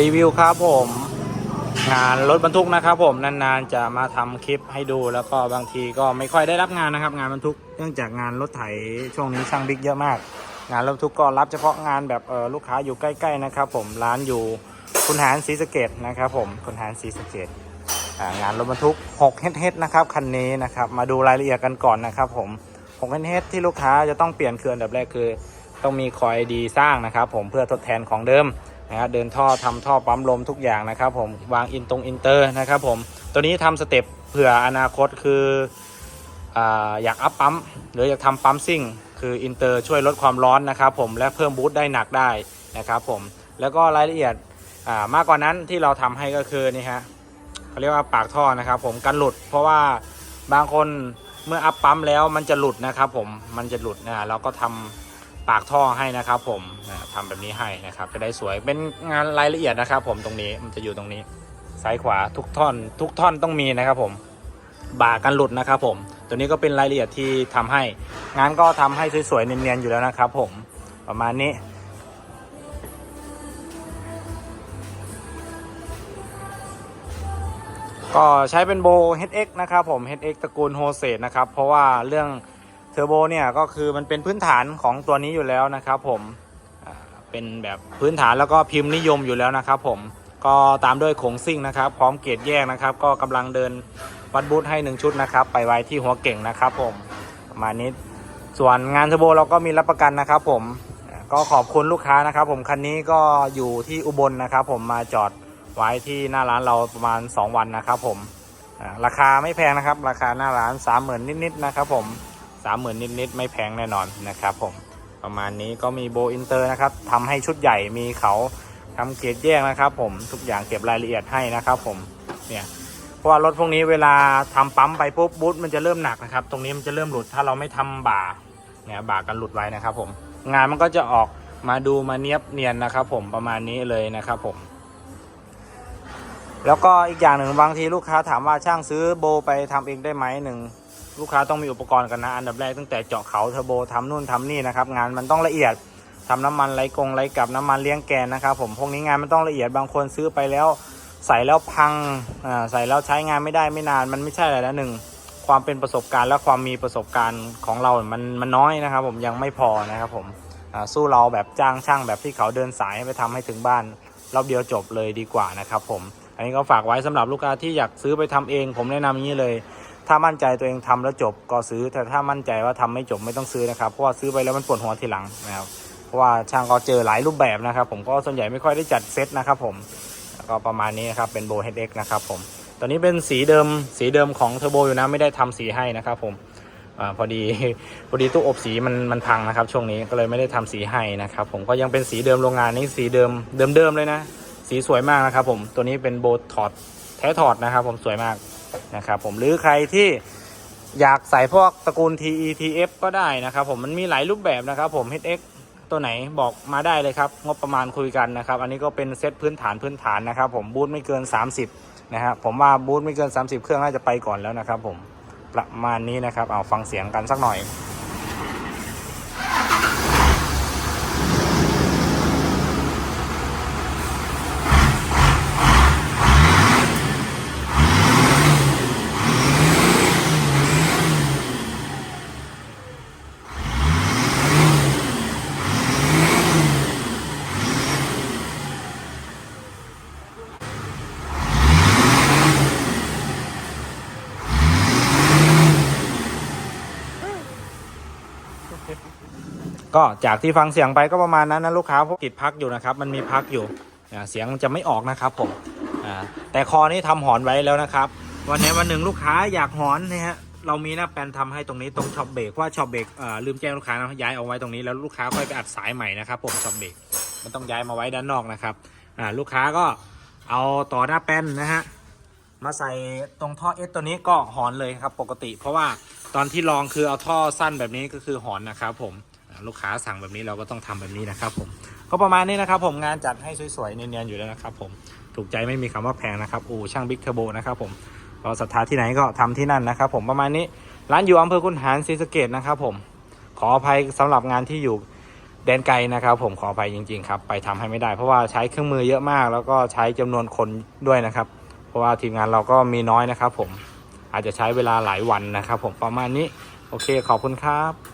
รีวิวครับผม งานรถบรรทุกนะครับผมนานๆจะมาทำคลิปให้ดูแล้วก็บางทีก็ไม่ค่อยได้รับงานนะครับ งานบรรทุกเนื่องจากงานรถไถช่วงนี้ช่างบิ๊กเยอะมาก งานรถบรรทุกก็รับเฉพาะงานแบบเออลูกค้าอยู่ใกล้ๆนะครับ ผมร้านอยู่คุณหารศรีสะเกดนะครับ ผมคุณหารศรีสะเกดงานรถบรรทุก6เฮดนะครับคันนี้นะครับมาดูรายละเอียดกันก่อนนะครับ ผม6เฮดที่ลูกค้าจะต้องเปลี่ยนเคืออันดับแรกคือ ต้องมีคอยดีสร้างนะครับ ผมเพื่อทดแทนของเดิม นะครับเดินท่อทำท่อปั๊มลมทุกอย่างนะครับผมวางอินตรงอินเตอร์นะครับผมตัวนี้ทำสเต็ปเผื่ออนาคตคืออยากอัพปั๊มหรืออยากทำปั๊มซิ่ง คืออินเตอร์ช่วยลดความร้อนนะครับผมและเพิ่มบูตได้หนักได้นะครับผมแล้วก็รายละเอียดมากกว่านั้นที่เราทำให้ก็คือนี่ฮะเขาเรียกว่าปากท่อนะครับผมกันหลุด เพราะว่าบางคนเมื่ออัพปั๊มแล้วมันจะหลุดนะครับผมมันจะหลุดนะเราก็ทำ ปากท่อให้นะครับ ผมนะทำแบบนี้ให้นะครับ จะได้สวยเป็นงานรายละเอียดนะครับ ผมตรงนี้มันจะอยู่ตรงนี้ซ้ายขวาทุกท่อน ทุกท่อนต้องมีนะครับ ผมบากันหลุดนะครับ ผม ตัวนี้ก็เป็นรายละเอียดที่ทำให้งานก็ทำให้สวยๆเนียนๆอยู่แล้วนะครับ ผมประมาณนี้ก็ใช้เป็นโบ HX นะครับผม HX ตระกูลโฮเซตนะครับ เพราะว่าเรื่อง เทอร์โบเนี่ยก็คือมันเป็นพื้นฐานของตัวนี้อยู่แล้วนะครับผมเป็นแบบพื้นฐานแล้วก็พิมพ์นิยมอยู่แล้วนะครับผมก็ตามด้วยโขงซิ่งนะครับ พร้อมเกียรดแยกนะครับ ก็กำลังเดินวัดบูธให้หนึ่งชุดนะครับ ไปไว้ที่หัวเก่งนะครับผมประมาณนี้ส่วนงานเทอร์โบเราก็มีรับประกันนะครับ ผมก็ขอบคุณลูกค้านะครับ ผมคันนี้ก็อยู่ที่อุบลนะครับ ผมมาจอดไว้ที่หน้าร้านเราประมาณ 2 วันนะครับ ผมราคาไม่แพงนะครับ ราคาหน้าร้าน 30,000 นิดๆนะครับ ผม 30,000 นิดๆ ไม่แพงแน่นอนนะครับผมประมาณนี้ก็มีโบอินเตอร์นะครับทำให้ชุดใหญ่มีเขาทำเกรดแยกนะครับผมทุกอย่างเก็บรายละเอียดให้นะครับผมเนี่ยเพราะว่ารถพวกนี้เวลาทำปั๊มไปปุ๊บบูทมันจะเริ่มหนักนะครับ ตรงนี้มันจะเริ่มหลุดถ้าเราไม่ทำบ่าเนี่ยบ่ากันหลุดไว้นะครับผมงานมันก็จะออกมาดูมาเนียบเนียนนะครับผมประมาณนี้เลยนะครับผม แล้วก็อีกอย่างหนึ่งบางทีลูกค้าถามว่าช่างซื้อโบไปทำเองได้ไหมหนึ่ง ลูกค้าต้องมีอุปกรณ์กันนะ อันดับแรกตั้งแต่เจาะเขาเทอร์โบทำนู่นทำนี่นะครับ งานมันต้องละเอียดทำน้ำมันไหลกงไหลกลับน้ำมันเลี้ยงแกนนะครับ ผมพวกนี้งานมันต้องละเอียดบางคนซื้อไปแล้ว ใส่แล้วพังอ่าใส่แล้วใช้งานไม่ได้ไม่นานมันไม่ใช่อะไรแล้วหนึ่งความเป็นประสบการณ์และความมีประสบการณ์ของเรา มันมันน้อยนะครับ ผมยังไม่พอนะครับ ผมสู้เราแบบจ้างช่างแบบที่เขาเดินสายไปทำให้ถึงบ้านรอบเดียวจบเลยดีกว่านะครับ ผม อันนี้ก็ฝากไว้สำหรับลูกค้าที่อยากซื้อไปทำเอง ผมแนะนำอย่างนี้เลย ถ้ามั่นใจตัวเองทำแล้วจบก็ซื้อ แต่ถ้ามั่นใจว่าทำไม่จบไม่ต้องซื้อนะครับ เพราะว่าซื้อไปแล้วมันปวดหัวทีหลังนะครับ เพราะว่าช่างก็เจอหลายรูปแบบนะครับ ผมก็ส่วนใหญ่ไม่ค่อยได้จัดเซตนะครับผมก็ประมาณนี้นะครับเป็นโบเฮดเอ็กนะครับผมตอนนี้เป็นสีเดิมสีเดิมของเทอร์โบอยู่นะไม่ได้ทำสีให้นะครับผมอาพอดีพอดีตู้อบสีมันมันพังนะครับ ช่วงนี้ก็เลยไม่ได้ทำสีให้นะครับ ผมก็ยังเป็นสีเดิมโรงงานนี้สีเดิมเดิมๆเลยนะ สีสวยมากนะครับ ผมตัวนี้เป็นโบถอดแท้ถอดนะครับ ผมสวยมาก นะครับผมหรือใครที่อยากใส่พวกตระกูล TETF ก็ได้นะครับผมมันมีหลายรูปแบบนะครับผม HX ตัวไหนบอกมาได้เลยครับ งบประมาณคุยกันนะครับ อันนี้ก็เป็นเซตพื้นฐานพื้นฐานนะครับ ผมบูทไม่เกิน 30นะครับผมว่าบูทไม่เกิน 30 เครื่องน่าจะไปก่อนแล้วนะครับ ผมประมาณนี้นะครับเอาฟังเสียงกันสักหน่อย ก็จากที่ฟังเสียงไปก็ประมาณนั้นนะลูกค้าพวกติดพักอยู่นะครับ มันมีพักอยู่เสียงจะไม่ออกนะครับผมแต่คอนี้ทำหอนไว้แล้วนะครับ วันไหนวันหนึ่งลูกค้าอยากหอนนะฮะเรามีหน้าแปลนทำให้ตรงนี้ตรงช็อปเบรกเพราะว่าช็อปเบรกลืมแจ้งลูกค้านะย้ายเอาไว้ตรงนี้แล้วลูกค้าค่อยไปอัดสายใหม่นะครับผมช็อปเบรกมันต้องย้ายมาไว้ด้านนอกนะครับลูกค้าก็เอาต่อหน้าแป้นนะฮะมาใส่ตรงท่อเอสตัวนี้ก็หอนเลยครับปกติ เพราะว่าตอนที่ลองคือเอาท่อสั้นแบบนี้ก็คือหอนนะครับผม ลูกค้าสั่งแบบนี้เราก็ต้องทำแบบนี้นะครับผมก็ประมาณนี้นะครับผมงานจัดให้สวยๆเนียนๆอยู่แล้วนะครับผมถูกใจไม่มีคำว่าแพงนะครับอู่ช่างบิ๊กเทอร์โบนะครับผมก็ศรัทธาที่ไหนก็ทำที่นั่นนะครับผมประมาณนี้ร้านอยู่อำเภอคุนหารศรีสะเกดนะครับผมขออภัยสำหรับงานที่อยู่แดนไกลนะครับผมขออภัยจริงๆครับไปทำให้ไม่ได้ เพราะว่าใช้เครื่องมือเยอะมาก แล้วก็ใช้จำนวนคนด้วยนะครับ เพราะว่าทีมงานเราก็มีน้อยนะครับผมอาจจะใช้เวลาหลายวันนะครับผมประมาณนี้ โอเคขอบคุณครับ